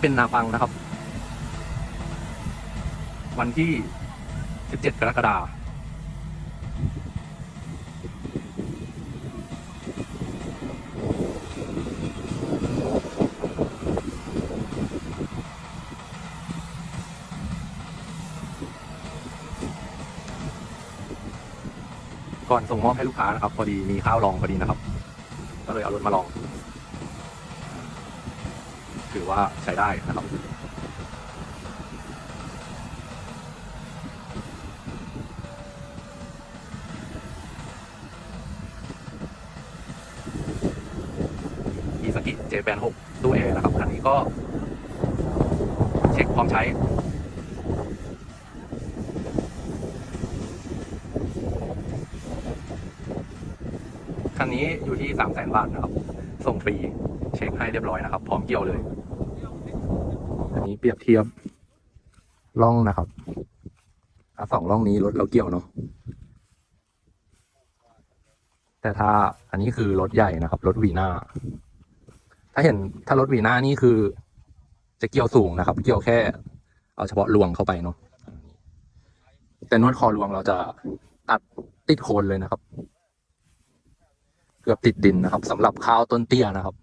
ี้เป็นนาปังนะครับ วันที่ 17 กรกฎาคมก่อนส่งมอบให้ลูกค้านะครับ พอดีมีข้าวลองพอดีนะครับ ก็เลยเอารถมาลอง ถือว่าใช้ได้นะครับอีสกิเจแปนหกตู้แอร์นะครับคันนี้ก็ เช็คพร้อมใช้คันนี้อยู่ที่สามแสนบาทนะครับ ส่งฟรี เช็คให้เรียบร้อยนะครับ พร้อมเกี่ยวเลย เปรียบเทียบล่องนะครับอสองล่องนี้รถเราเกี่ยวเนาะแต่ถ้าอันนี้คือรถใหญ่นะครับรถวีน่าถ้าเห็นถ้ารถวีน่านี่คือ จะเกี่ยวสูงนะครับ เกี่ยวแค่ เอาเฉพาะลวงเข้าไปเนาะแต่นวดคอลวงเราจะตัดติดโคนเลยนะครับ เกือบติดดินนะครับสำหรับข้าวต้นเตี้ยนะครับ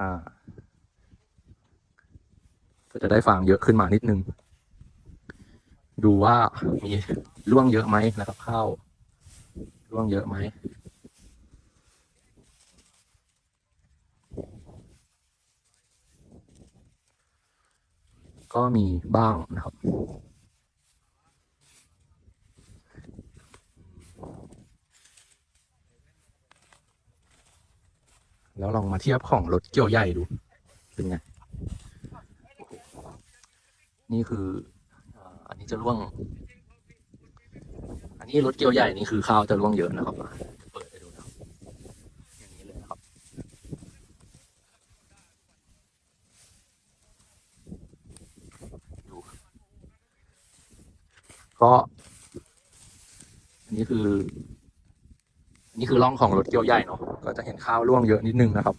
อ่า ก็จะได้ฟางเยอะขึ้นมานิดนึง ดูว่ามีร่วงเยอะไหมนะครับข้าวร่วงเยอะไหมก็มีบ้างนะครับ แล้วลองมาเทียบของรถเกี่ยวใหญ่ดู เป็นไง นี่คืออันนี้จะร่วง อันนี้รถเกี่ยวใหญ่นี่คือข้าวจะร่วงเยอะนะครับเปิดให้ดูนะครับอย่างนี้เลยครับ ดู ก็ อันนี้คือ อันนี้คือร่องของรถเกี่ยวใหญ่เนาะ ก็จะเห็นข้าวร่วงเยอะนิดนึงนะครับ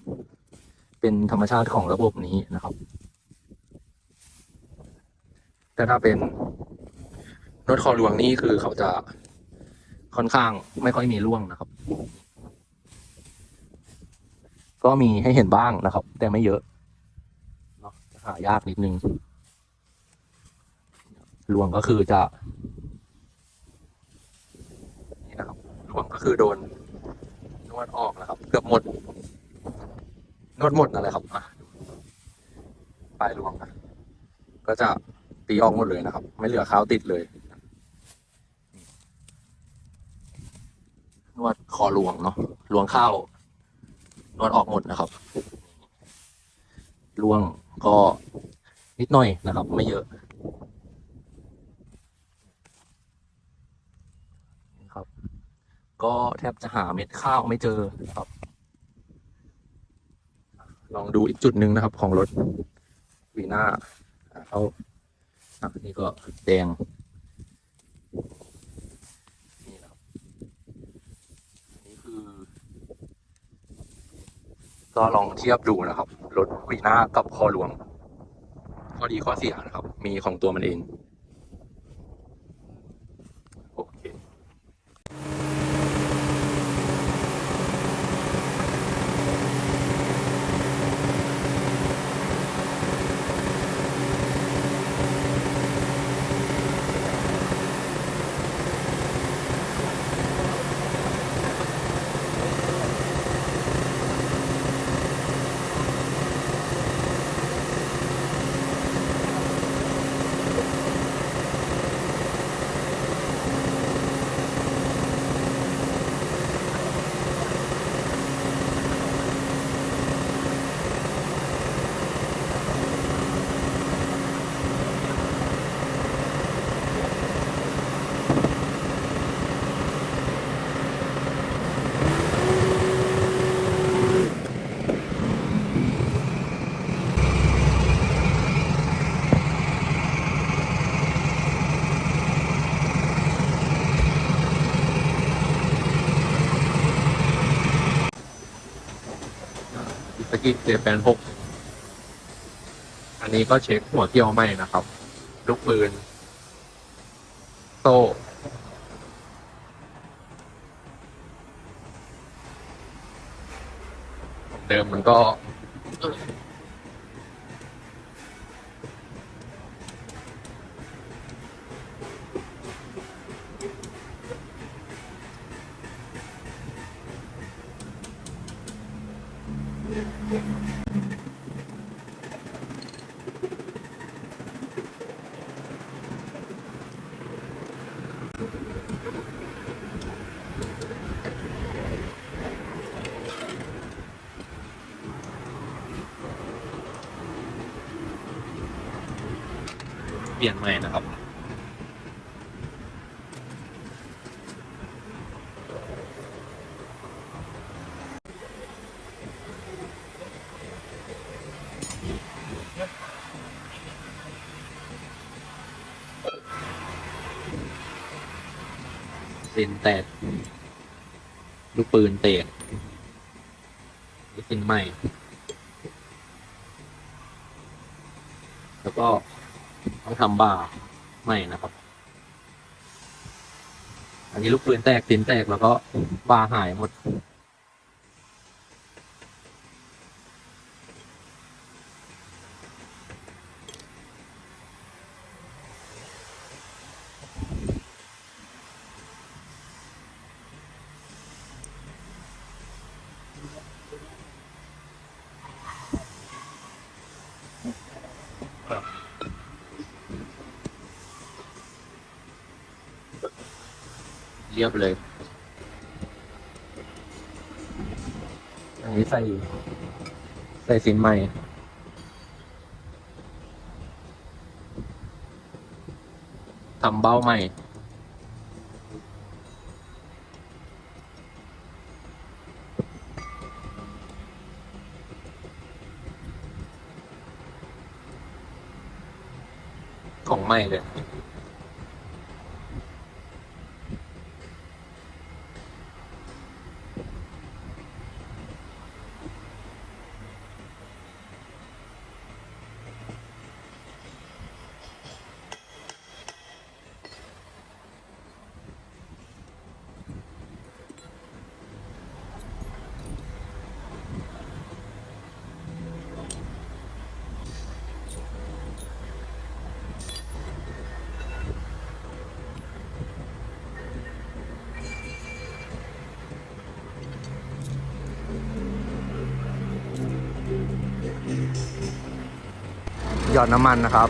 เป็นธรรมชาติของระบบนี้นะครับ แต่ถ้าเป็นรถคอหลวงนี่คือเขาจะค่อนข้างไม่ค่อยมีร่วงนะครับ ก็มีให้เห็นบ้างนะครับ แต่ไม่เยอะเนาะจะหายากนิดนึงรวงก็คือจะนี่นะครับรวงก็คือโดนนวดออกนะครับ เกือบหมดนวดหมดนั่นแหละครับปลายร่วงนะก็จะ ตีออกหมดเลยนะครับ ไม่เหลือข้าวติดเลย นวดคอลวงเนาะลวงข้าวนวดออกหมดนะครับลวงก็นิดหน่อยนะครับ ไม่เยอะนะครับ ก็แทบจะหาเม็ดข้าวไม่เจอครับ ลองดูอีกจุดหนึ่งนะครับ ของรถวีน่าอ่าเขา ครับนี่ก็แดงนี่ครับนี่คือ ก็ลองเทียบดูนะครับรถวีน่ากับคอหลวง ข้อดีข้อเสียนะครับ มีของตัวมันเอง กี้เจแปนหกอันนี้ก็เช็คหัวเกี่ยวไหมนะครับ ลูกปืน โซ่เดิมมันก็ เปลี่ยนใหม่นะครับ เส้นแตกลูกปืนแตกสินใหม่ แล้วก็ต้องทำบาร์ใหม่นะครับ อันนี้ลูกปืนแตกสินแตกแล้วก็บาร์หายหมด เรียบเลยอันนี้ใส่ ใส่สินใหม่ ทำเบ้าใหม่ ของใหม่เลย หยอดน้ำมันนะครับ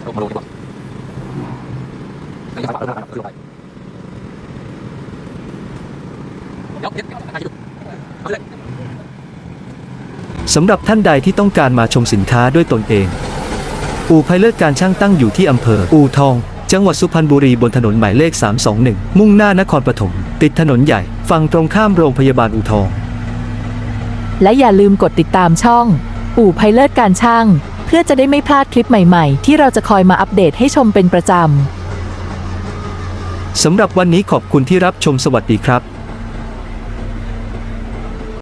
งมาลงดีกว่าอันนี้ครับคือไรเดี๋ยวเดี๋ยวเดี๋ยวให้ดูเอาเลยสำหรับท่านใดที่ต้องการมาชมสินค้าด้วยตนเอง อู่ไพเลิศการช่างตั้งอยู่ที่อำเภอ อู่ทอง จังหวัดสุพรรณบุรีบนถนนหมายเลข 321 มุ่งหน้านครปฐมติดถนนใหญ่ ฝั่งตรงข้ามโรงพยาบาลอู่ทอง และอย่าลืมกดติดตามช่อง อู่ไพเลิศการช่าง พื่อจะได้ไม่พลาดคลิปใหม่ๆ ที่เราจะคอยมาอัปเดตให้ชมเป็นประจำ สำหรับวันนี้ขอบคุณที่รับชมสวัสดีครับ